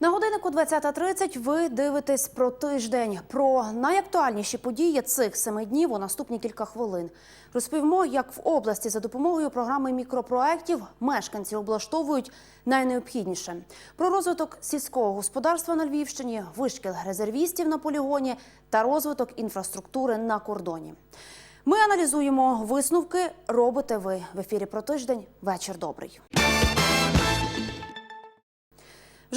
На годиннику 20.30 ви дивитесь про тиждень. Про найактуальніші події цих семи днів у наступні кілька хвилин. Розповімо, як в області за допомогою програми мікропроєктів мешканці облаштовують найнеобхідніше. Про розвиток сільського господарства на Львівщині, вишкіл резервістів на полігоні та розвиток інфраструктури на кордоні. Ми аналізуємо висновки. Робите ви в ефірі про тиждень. Вечір добрий.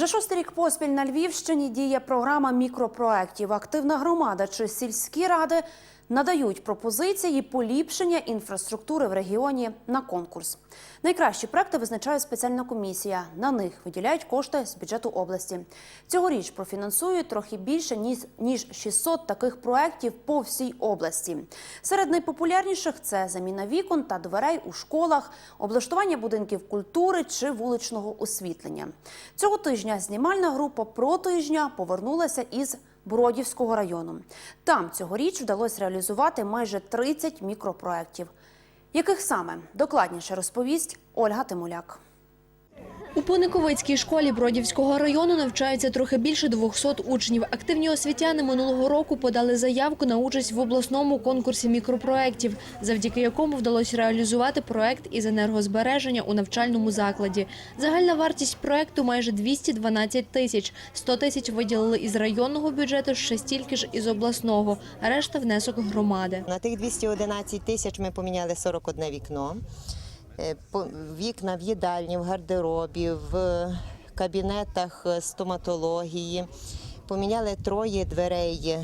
Вже шостий рік поспіль на Львівщині діє програма мікропроєктів. Активна громада чи сільські ради надають пропозиції поліпшення інфраструктури в регіоні на конкурс. Найкращі проекти визначає спеціальна комісія. На них виділяють кошти з бюджету області. Цьогоріч профінансують трохи більше ніж ніж 600 таких проєктів по всій області. Серед найпопулярніших це заміна вікон та дверей у школах, облаштування будинків культури чи вуличного освітлення. Цього тижня знімальна група про тижня повернулася із Бродівського району. Там цьогоріч вдалося реалізувати майже 30 мікропроєктів. Яких саме докладніше розповість Ольга Тимуляк. У Пониковицькій школі Бродівського району навчаються трохи більше 200 учнів. Активні освітяни минулого року подали заявку на участь в обласному конкурсі мікропроєктів, завдяки якому вдалося реалізувати проект із енергозбереження у навчальному закладі. Загальна вартість проекту майже 212 тисяч. 100 тисяч виділили із районного бюджету, ще стільки ж із обласного, решта внесок громади. На тих 211 тисяч ми поміняли 41 вікно. Е, по- Вікна в їдальні, в гардеробі, в кабінетах е, стоматології. Поміняли троє дверей.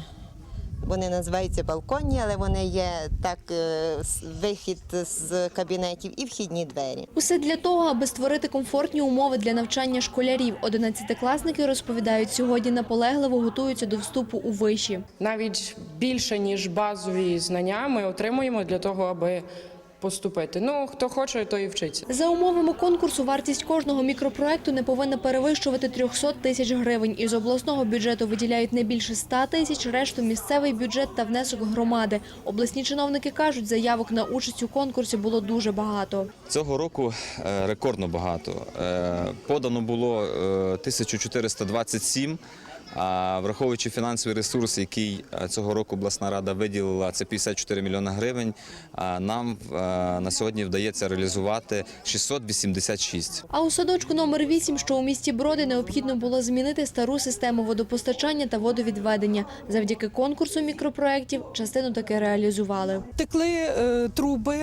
Вони називаються балконні, але вони є так, е, вихід з кабінетів і вхідні двері. Усе для того, аби створити комфортні умови для навчання школярів. Одинадцятикласники розповідають, сьогодні наполегливо готуються до вступу у виші. навіть більше ніж базові знання ми отримуємо для того, аби поступити. Ну хто хоче, той і вчиться. За умовами конкурсу вартість кожного мікропроекту не повинна перевищувати 300 тисяч гривень. Із обласного бюджету виділяють не більше 100 тисяч, решту місцевий бюджет та внесок громади. Обласні чиновники кажуть, заявок на участь у конкурсі було дуже багато. Цього року е, рекордно багато. Е, Подано було е, 1427, а враховуючи фінансовий ресурс, який цього року обласна рада виділила, це 54 мільйони гривень, а нам на сьогодні вдається реалізувати 686. А у садочку номер 8, що у місті Броди, необхідно було змінити стару систему водопостачання та водовідведення. Завдяки конкурсу мікропроєктів частину таки реалізували. Текли е, труби,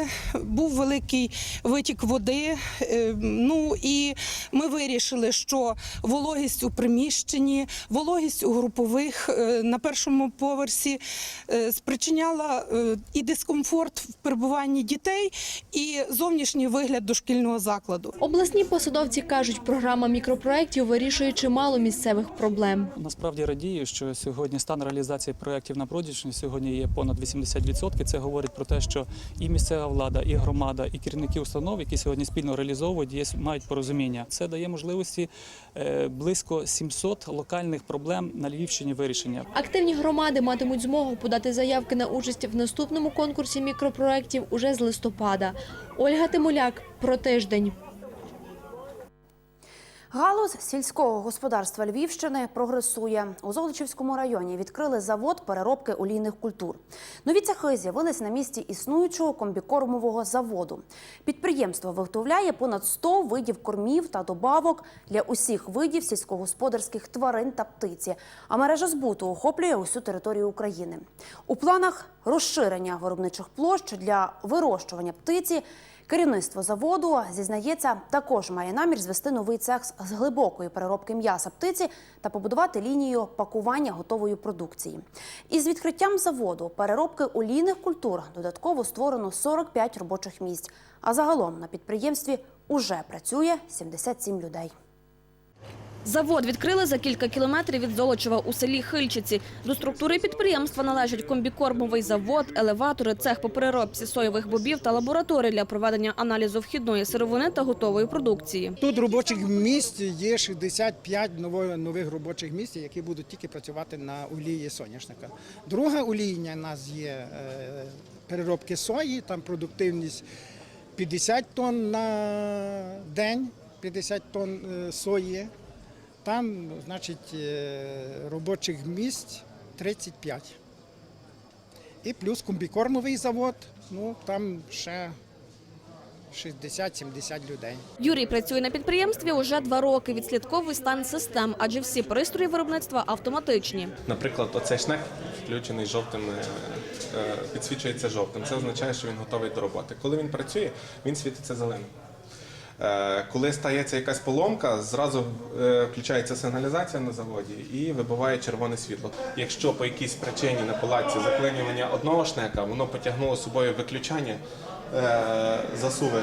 був великий витік води. е, ну і ми вирішили, що вологість у приміщенні, вологість у групових е, на першому поверсі е, спричиняла е, і дискомфорт в перебуванні дітей, і зовнішній вигляд дошкільного закладу. Обласні посадовці кажуть, програма мікропроєктів вирішує чимало місцевих проблем. Насправді радію, що сьогодні стан реалізації проєктів на Бродівщині сьогодні є понад 80%. Це говорить про те, що і місцева влада, і громада, і керівники установ, які сьогодні спільно реалізовують, є мають порозуміння. Це дає можливості близько 700 локальних проблем на Львівщині вирішення. Активні громади матимуть змогу подати заявки на участь в наступному конкурсі мікропроєктів уже з листопада. Ольга Тимуляк про тиждень. Галузь сільського господарства Львівщини прогресує. У Золочівському районі відкрили завод переробки олійних культур. Нові цехи з'явились на місці існуючого комбікормового заводу. Підприємство виготовляє понад 100 видів кормів та добавок для усіх видів сільськогосподарських тварин та птиці. А мережа збуту охоплює усю територію України. У планах розширення виробничих площ для вирощування птиці. Керівництво заводу зізнається, також має намір звести новий цех з глибокої переробки м'яса птиці та побудувати лінію пакування готової продукції. Із відкриттям заводу переробки олійних культур додатково створено 45 робочих місць. А загалом на підприємстві уже працює 77 людей. Завод відкрили за кілька кілометрів від Золочева у селі Хильчиці. До структури підприємства належать комбікормовий завод, елеватори, цех по переробці соєвих бобів та лабораторії для проведення аналізу вхідної сировини та готової продукції. Тут робочих місць є 65 нових робочих місць, які будуть тільки працювати на олії соняшника. Друга олійня у нас є е, переробки сої, там продуктивність 50 тонн на день, 50 тонн е, сої. Там, значить, е, робочих місць 35. І плюс комбікормовий завод, ну там ще 60-70 людей. Юрій працює на підприємстві уже два роки. Відслідковує стан систем, адже всі пристрої виробництва автоматичні. Наприклад, оцей шнек включений жовтим, е, е, підсвічується жовтим. Це означає, що він готовий до роботи. Коли він працює, він світиться зеленим. Е, Коли стається якась поломка, зразу е, включається сигналізація на заводі і вибиває червоне світло. Якщо по якійсь причині на палаці заклинювання одного шнека, воно потягнуло з собою виключання, е, засуви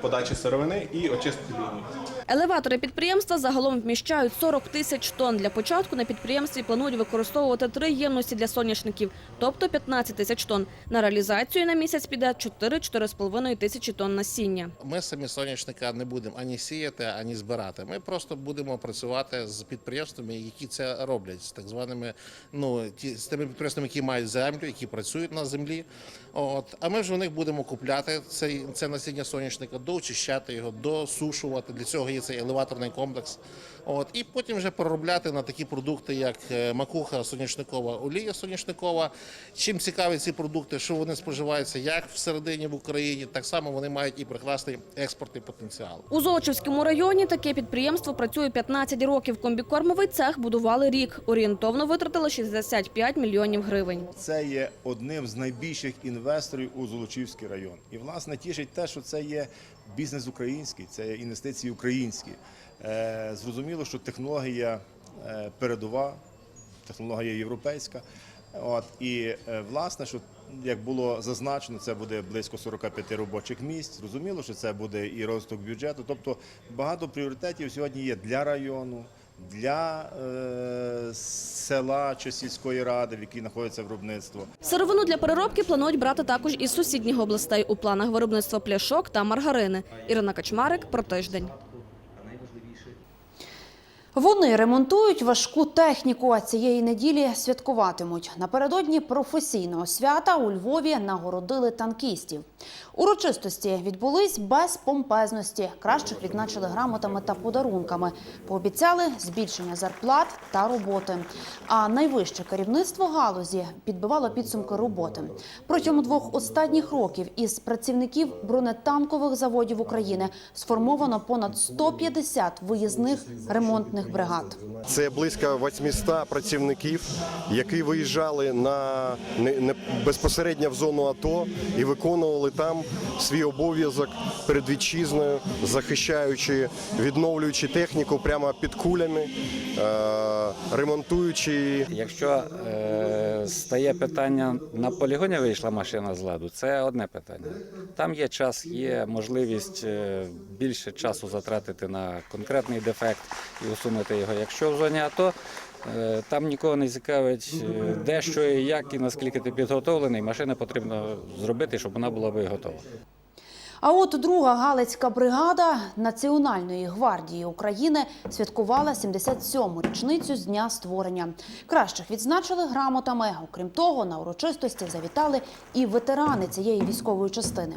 подачі сировини і очистку лінії. Елеватори підприємства загалом вміщають 40 тисяч тонн. Для початку на підприємстві планують використовувати три ємності для соняшників, тобто 15 тисяч тонн. На реалізацію на місяць піде 4-4,5 тисячі тонн насіння. Ми самі соняшника не будемо ані сіяти, ані збирати. Ми просто будемо працювати з підприємствами, які це роблять, з так званими, ну ті з тими підприємствами, які мають землю, які працюють на землі. От а ми вже у них будемо купляти цей це насіння соняшника, доочищати його, досушувати. Для цього є цей елеваторний комплекс. От і потім вже переробляти на такі продукти, як е, макуха соняшникова, олія соняшникова. Чим цікаві ці продукти, що вони споживаються як всередині в Україні, так само вони мають і прекрасний експортний потенціал. У Золочівському районі таке підприємство працює 15 років. Комбікормовий цех будували рік. Орієнтовно витратили 65 мільйонів гривень. Це є одним з найбільших інвесторів у Золочівський район. І власне тішить те, що це є бізнес український, це інвестиції українські. Е, Зрозуміло, що технологія е, передова, технологія європейська. От і е, власне, що як було зазначено, це буде близько 45 робочих місць. Зрозуміло, що це буде і розвиток бюджету. Тобто багато пріоритетів сьогодні є для району, для е, села чи сільської ради, в якій знаходиться виробництво. Сировину для переробки планують брати також із сусідніх областей у планах виробництва пляшок та маргарини. Ірина Качмарик про тиждень. Вони ремонтують важку техніку, а цієї неділі святкуватимуть. Напередодні професійного свята у Львові нагородили танкістів. Урочистості відбулись без помпезності. Кращих відзначили грамотами та подарунками. Пообіцяли збільшення зарплат та роботи. А найвище керівництво галузі підбивало підсумки роботи. Протягом двох останніх років із працівників бронетанкових заводів України сформовано понад 150 виїзних ремонтних бригад. Це близько 800 працівників, які виїжджали на безпосередньо в зону АТО і виконували там свій обов'язок перед вітчизною, захищаючи, відновлюючи техніку прямо під кулями, е, ремонтуючи Якщо е, стає питання на полігоні вийшла машина з ладу, це одне питання. Там є час, є можливість е, більше часу затратити на конкретний дефект і усунути його. Якщо в зоні АТО, там нікого не цікавить, е, де що і як, і наскільки ти підготовлений, машину потрібно зробити, щоб вона була би готова. А от друга Галицька бригада Національної гвардії України святкувала 77-му річницю з дня створення. Кращих відзначили грамотами. Окрім того, на урочистості завітали і ветерани цієї військової частини.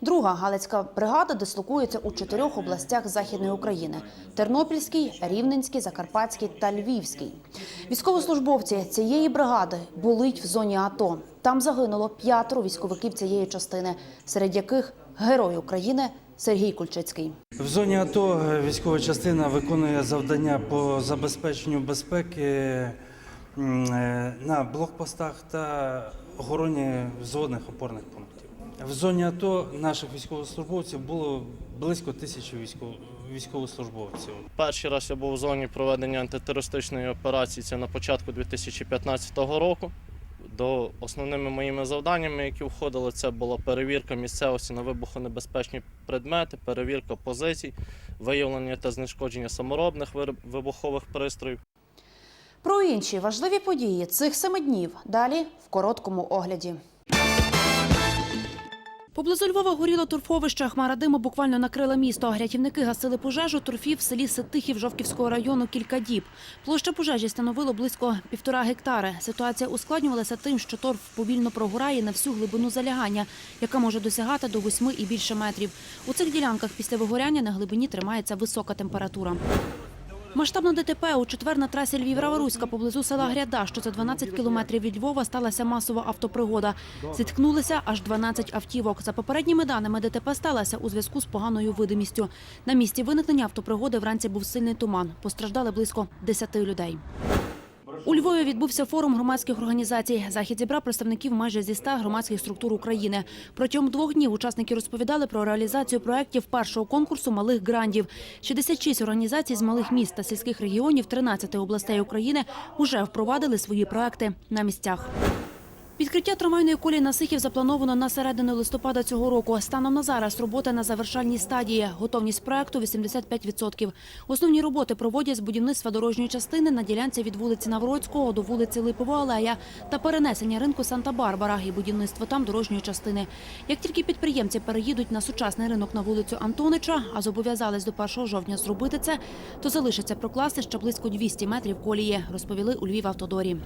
Друга Галицька бригада дислокується у чотирьох областях Західної України: Тернопільський, Рівненський, Закарпатський та Львівський. Військовослужбовці цієї бригади були в зоні АТО. Там загинуло п'ятеро військовиків цієї частини, серед яких герой України Сергій Кульчицький. В зоні АТО військова частина виконує завдання по забезпеченню безпеки е, на блокпостах та охороні взводних опорних пунктів. В зоні АТО наших військовослужбовців було близько тисячі військов- військовослужбовців. Перший раз я був у зоні проведення антитерористичної операції це на початку 2015 року. До основними моїми завданнями, які входили, це була перевірка місцевості на вибухонебезпечні предмети, перевірка позицій, виявлення та знешкодження саморобних вибухових пристроїв. Про інші важливі події цих семи днів далі в короткому огляді. Поблизу Львова горіло торфовище. Хмара диму буквально накрила місто. Рятівники гасили пожежу торфів в селі Ситихів Жовківського району кілька діб. Площа пожежі становило близько півтора гектари. Ситуація ускладнювалася тим, що торф повільно прогорає на всю глибину залягання, яка може досягати до восьми і більше метрів. У цих ділянках після вигоряння на глибині тримається висока температура. Масштабна ДТП у четвер на трасі Львів-Раворуська поблизу села Гряда, що за 12 кілометрів від Львова, сталася масова автопригода. Зіткнулися аж 12 автівок. За попередніми даними, ДТП сталася у зв'язку з поганою видимістю. На місці виникнення автопригоди вранці був сильний туман. Постраждали близько 10 людей. У Львові відбувся форум громадських організацій. Захід зібрав представників майже зі 100 громадських структур України. Протягом двох днів учасники розповідали про реалізацію проєктів першого конкурсу малих грандів. 66 організацій з малих міст та сільських регіонів 13 областей України уже впровадили свої проекти на місцях. Відкриття трамвайної колії на Сихів заплановано на середину листопада цього року. Станом на зараз робота на завершальній стадії. Готовність проекту 85%. Основні роботи проводять з будівництва дорожньої частини на ділянці від вулиці Навроцького до вулиці Липова Алея та перенесення ринку Санта-Барбара і будівництво там дорожньої частини. Як тільки підприємці переїдуть на сучасний ринок на вулицю Антонича, а зобов'язались до 1 жовтня зробити це, то залишиться прокласти ще близько 200 метрів колії, розповіли у Львівавтодорі.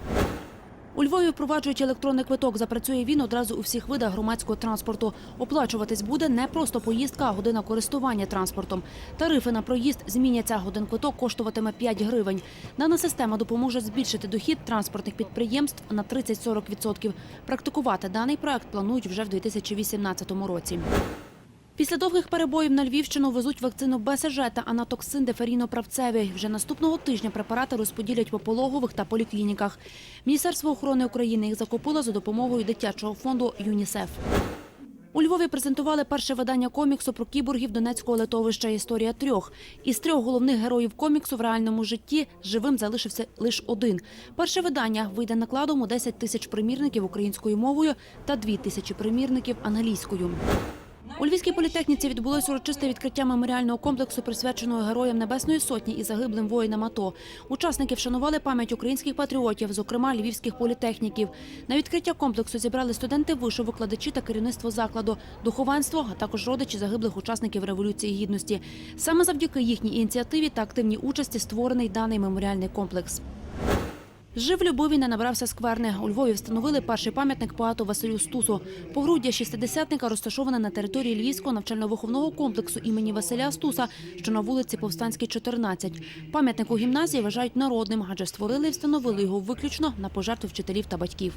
У Львові впроваджують електронний квиток. Запрацює він одразу у всіх видах громадського транспорту. Оплачуватись буде не просто поїздка, а година користування транспортом. Тарифи на проїзд зміняться. Один квиток коштуватиме 5 гривень. Дана система допоможе збільшити дохід транспортних підприємств на 30-40%. Практикувати даний проект планують вже в 2018 році. Після довгих перебоїв на Львівщину везуть вакцину БСЖ та анатоксин деферіно-правцевий. Вже наступного тижня препарати розподілять по пологових та поліклініках. Міністерство охорони України їх закупило за допомогою дитячого фонду ЮНІСЕФ. У Львові презентували перше видання коміксу про кіборгів Донецького литовища «Історія трьох». Із трьох головних героїв коміксу в реальному житті живим залишився лише один. Перше видання вийде накладом у 10 тисяч примірників українською мовою та 2 тисячі примірників англійською. У Львівській політехніці відбулось урочисте відкриття меморіального комплексу, присвяченого героям Небесної Сотні і загиблим воїнам АТО. Учасники вшанували пам'ять українських патріотів, зокрема львівських політехніків. На відкриття комплексу зібрали студенти вишу, викладачі та керівництво закладу, духовенство, а також родичі загиблих учасників Революції Гідності. Саме завдяки їхній ініціативі та активній участі створений даний меморіальний комплекс. Жив любові не набрався скверни. У Львові встановили перший пам'ятник поету Василю Стусу. Погруддя шістидесятника розташоване на території Львівського навчально-виховного комплексу імені Василя Стуса, що на вулиці Повстанській, 14. Пам'ятник у гімназії вважають народним, адже створили і встановили його виключно на пожертву вчителів та батьків.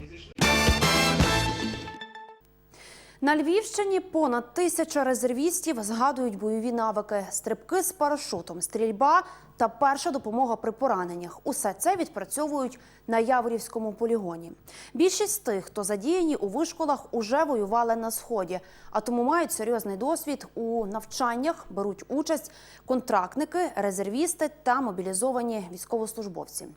На Львівщині понад тисяча резервістів згадують бойові навики, стрибки з парашутом, стрільба та перша допомога при пораненнях. Усе це відпрацьовують на Яворівському полігоні. Більшість тих, хто задіяні у вишколах, уже воювали на сході, а тому мають серйозний досвід у навчаннях, беруть участь контрактники, резервісти та мобілізовані військовослужбовці.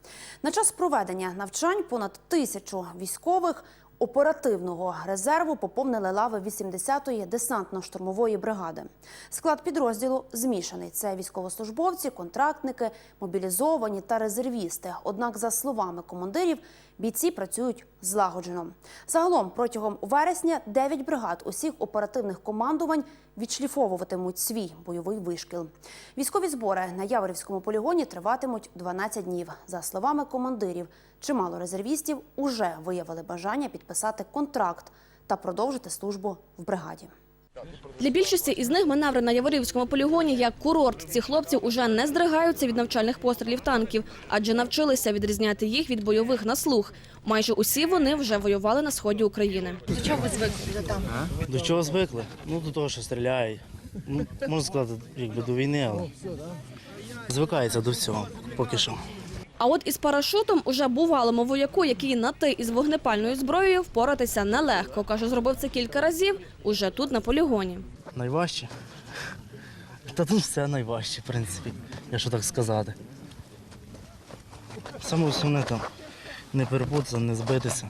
На час проведення навчань понад тисячу військових Оперативного резерву поповнили лави 80-ї десантно-штурмової бригади. Склад підрозділу змішаний. Це військовослужбовці, контрактники, мобілізовані та резервісти. Однак, за словами командирів, бійці працюють злагоджено. Загалом протягом вересня 9 бригад усіх оперативних командувань відшліфовуватимуть свій бойовий вишкіл. Військові збори на Яворівському полігоні триватимуть 12 днів. За словами командирів, чимало резервістів уже виявили бажання підписати контракт та продовжити службу в бригаді. Для більшості із них маневри на Яворівському полігоні як курорт. Ці хлопці уже не здригаються від навчальних пострілів танків, адже навчилися відрізняти їх від бойових на слух. Майже усі вони вже воювали на сході України. До чого ви звикли вже там? До чого звикли? Ну, до того, що стріляють. Ну, можна сказати, якби до війни, але звикається до всього поки що. А от із парашутом уже бувалому вояку, який на ти із вогнепальною зброєю впоратися нелегко. Каже, зробив це кілька разів уже тут на полігоні. Найважче? Та тут все найважче, в принципі, якщо так сказати. Саме основне там не перепутатися, не збитися.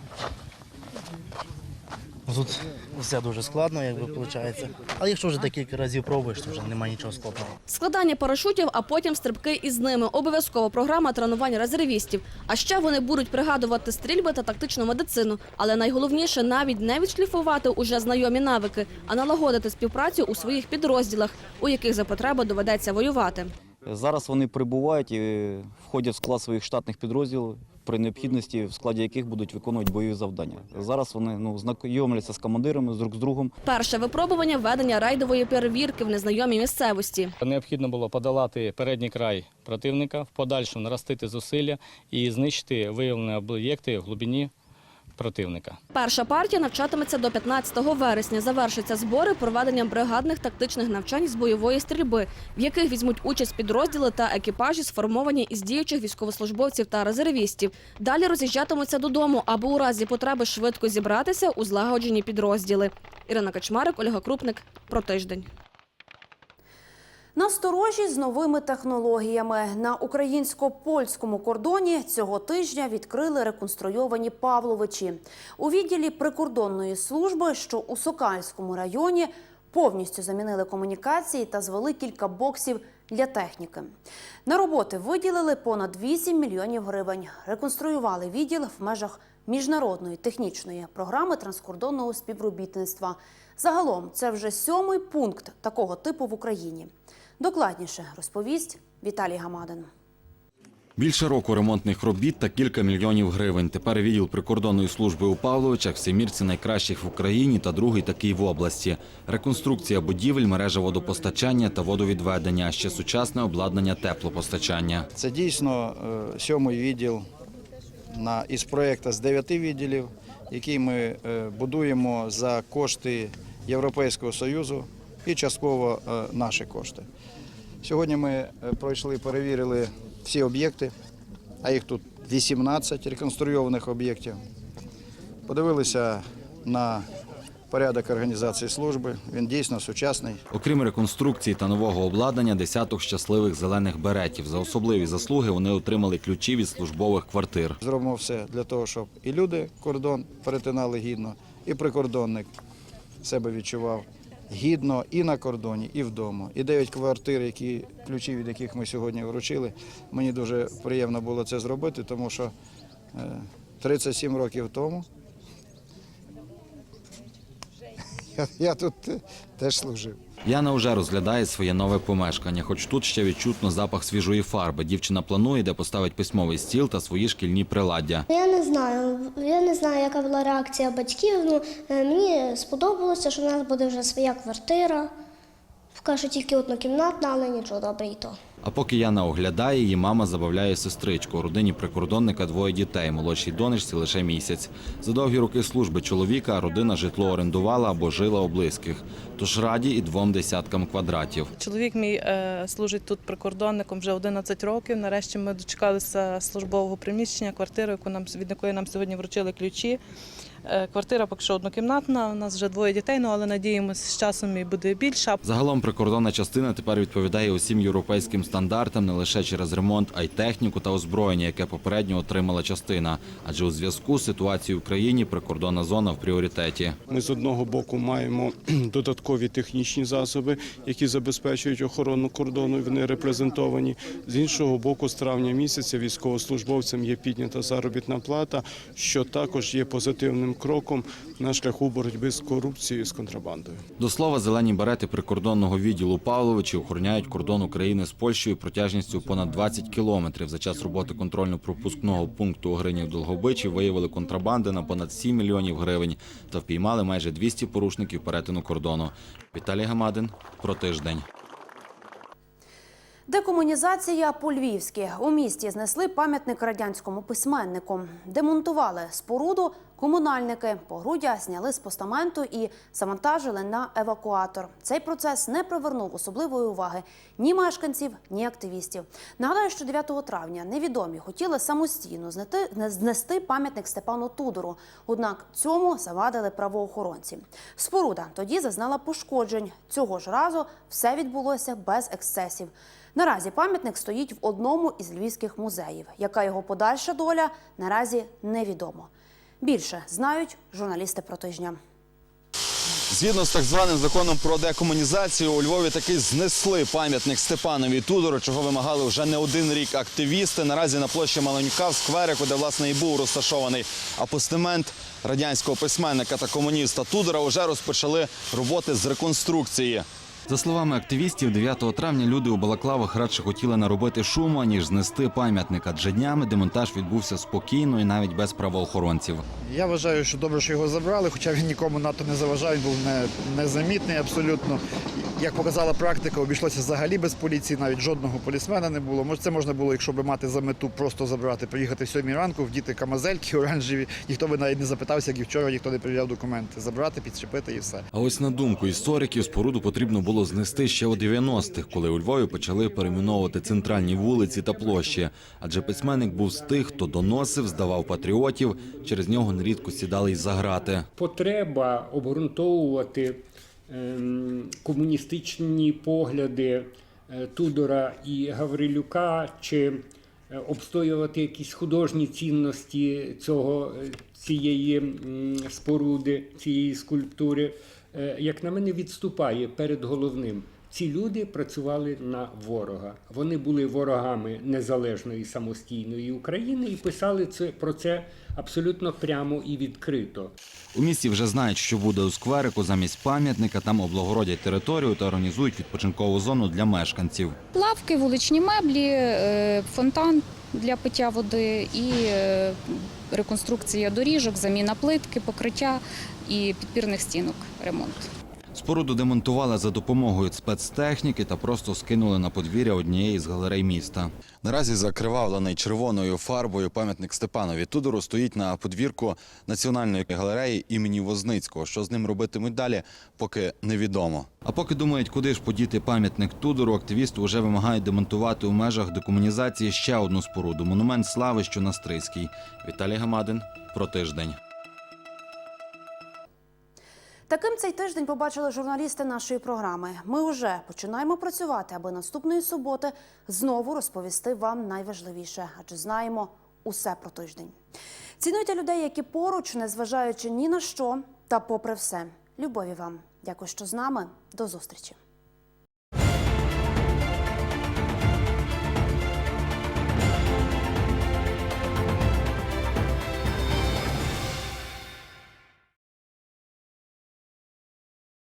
Тут все дуже складно, якби виходить. Але якщо вже декілька разів пробуєш, то вже немає нічого складного. Складання парашутів, а потім стрибки із ними. Обов'язкова програма тренування резервістів. А ще вони будуть пригадувати стрільби та тактичну медицину. Але найголовніше навіть не відшліфувати уже знайомі навики, а налагодити співпрацю у своїх підрозділах, у яких за потреби доведеться воювати. Зараз вони прибувають і входять в склад своїх штатних підрозділів при необхідності, в складі яких будуть виконувати бойові завдання. Зараз вони ну, знайомляться з командирами, з друг з другом. Перше випробування ведення рейдової перевірки в незнайомій місцевості. Необхідно було подолати передній край противника, в подальшому наростити зусилля і знищити виявлені об'єкти в глибині противника. Перша партія навчатиметься до 15 вересня. Завершаться збори проведенням бригадних тактичних навчань з бойової стрільби, в яких візьмуть участь підрозділи та екіпажі, сформовані із діючих військовослужбовців та резервістів. Далі роз'їжджатимуться додому, аби у разі потреби швидко зібратися у злагоджені підрозділи. Ірина Качмарик, Ольга Крупник. Про тиждень. Насторожі з новими технологіями на українсько-польському кордоні цього тижня відкрили реконструйовані Павловичі у відділі прикордонної служби, що у Сокальському районі повністю замінили комунікації та звели кілька боксів для техніки. На роботи виділили понад 8 мільйонів гривень. Реконструювали відділ в межах міжнародної технічної програми транскордонного співробітництва. Загалом це вже сьомий пункт такого типу в Україні. Докладніше розповість Віталій Гамадин. Більше року ремонтних робіт та кілька мільйонів гривень. Тепер відділ прикордонної служби у Павловичах в Семірці найкращих в Україні та другий такий в області. Реконструкція будівель, мережа водопостачання та водовідведення, а ще сучасне обладнання теплопостачання. Це дійсно е, сьомий відділ на, із проєкту з дев'яти відділів, який ми е, будуємо за кошти Європейського Союзу і частково е, наші кошти. Сьогодні ми е, пройшли, перевірили всі об'єкти, а їх тут 18 реконструйованих об'єктів. Подивилися на порядок організації служби. Він дійсно сучасний. Окрім реконструкції та нового обладнання, десяток щасливих зелених беретів. За особливі заслуги вони отримали ключі від службових квартир. Зробимо все для того, щоб і люди кордон перетинали гідно, і прикордонник себе відчував гідно і на кордоні, і вдома. І дев'ять квартир, які ключі від яких ми сьогодні вручили. Мені дуже приємно було це зробити, тому що е, 37 років тому я, тут е, теж служив. Яна вже розглядає своє нове помешкання, хоч тут ще відчутно запах свіжої фарби. Дівчина планує, де поставить письмовий стіл та свої шкільні приладдя. Я не знаю. Я не знаю, яка була реакція батьків. Ну, е, мені сподобалося, що в нас буде вже своя квартира. Поки що тільки однокімнатна, але нічого добре і то. А поки Яна оглядає, її мама забавляє сестричку. У родині прикордонника двоє дітей. Молодшій донечці лише місяць. За довгі роки служби чоловіка родина житло орендувала або жила у близьких. Тож раді і двом десяткам квадратів. Чоловік мій е, служить тут прикордонником вже 11 років. Нарешті ми дочекалися службового приміщення, квартири, яку нам від якої нам сьогодні вручили ключі. Е, Квартира поки що однокімнатна. У нас вже двоє дітей, ну але надіємося, з часом і буде більша. Загалом прикордонна частина тепер відповідає усім європейським стандартам не лише через ремонт, а й техніку та озброєння, яке попередньо отримала частина. Адже у зв'язку з ситуацією в країні прикордонна зона в пріоритеті. Ми з одного боку маємо додаткові технічні засоби, які забезпечують охорону кордону. і Вони репрезентовані. З іншого боку, з травня місяця військовослужбовцям є піднята заробітна плата, що також є позитивним кроком на шляху боротьби з корупцією і з контрабандою. До слова, зелені берети прикордонного відділу Павловичі охороняють кордон України з Польщею протяжністю понад 20 кілометрів. За час роботи контрольно-пропускного пункту у Гринів Долгобичі виявили контрабанди на понад 7 мільйонів гривень та впіймали майже 200 порушників перетину кордону. Віталій Гамадин про тиждень. Декомунізація по-львівськи. У місті знесли пам'ятник радянському письменнику. Демонтували споруду комунальники. Погруддя зняли з постаменту і завантажили на евакуатор. Цей процес не привернув особливої уваги ні мешканців, ні активістів. Нагадаю, що 9 травня невідомі хотіли самостійно знести, пам'ятник Степану Тудору. Однак цьому завадили правоохоронці. Споруда тоді зазнала пошкоджень. Цього ж разу все відбулося без ексцесів. Наразі пам'ятник стоїть в одному із львівських музеїв. Яка його подальша доля наразі невідомо. Більше знають журналісти протижня. Згідно з так званим законом про декомунізацію, у Львові таки знесли пам'ятник Степанові Тудору, чого вимагали вже не один рік активісти. Наразі на площі Маланюка в скверику, де власне і був розташований апостемент радянського письменника та комуніста Тудора, вже розпочали роботи з реконструкції. За словами активістів, 9 травня люди у балаклавах радше хотіли наробити шуму, ніж знести пам'ятник, адже днями демонтаж відбувся спокійно і навіть без правоохоронців. Я вважаю, що добре, що його забрали, хоча він нікому НАТО не заважав, він був незамітний абсолютно. Як показала практика, обійшлося взагалі без поліції, навіть жодного полісмена не було. Може, це можна було, якщо б мати за мету просто забрати, приїхати в сьомій ранку, вдіти камазельки оранжеві, ніхто би навіть не запитався, як і вчора ніхто не перевіряв документи. Забрати, підчепити і все. А ось на думку істориків, споруду потрібно було знести ще у 90-х, коли у Львові почали перейменовувати центральні вулиці та площі. Адже письменник був з тих, хто доносив, здавав патріотів. Через нього нерідко сідали й за грати. потреба обґрунтовувати ем, комуністичні погляди е, Тудора і Гаврилюка чи е, обстоювати якісь художні цінності цього, е, цієї споруди, цієї скульптури, як на мене, відступає перед головним. Ці люди працювали на ворога. Вони були ворогами незалежної самостійної України і писали це про це абсолютно прямо і відкрито. У місті вже знають, що буде у скверику замість пам'ятника. Там облагородять територію та організують відпочинкову зону для мешканців. Лавки, вуличні меблі, е, фонтан для пиття води і е, реконструкція доріжок, заміна плитки, покриття і підпірних стінок, ремонт. Споруду демонтували за допомогою спецтехніки та просто скинули на подвір'я однієї з галерей міста. Наразі закривавлений червоною фарбою пам'ятник Степанові Тудору стоїть на подвірку Національної галереї імені Возницького. Що з ним робитимуть далі, поки невідомо. А поки думають, куди ж подіти пам'ятник Тудору, активісти вже вимагають демонтувати у межах декомунізації ще одну споруду монумент слави, що на Стрийській. Віталій Гамадин про тиждень. Таким цей тиждень побачили журналісти нашої програми. Ми вже починаємо працювати, аби наступної суботи знову розповісти вам найважливіше, адже знаємо усе про тиждень. Цінуйте людей, які поруч, незважаючи ні на що, та попри все. Любові вам. Дякую, що з нами. До зустрічі.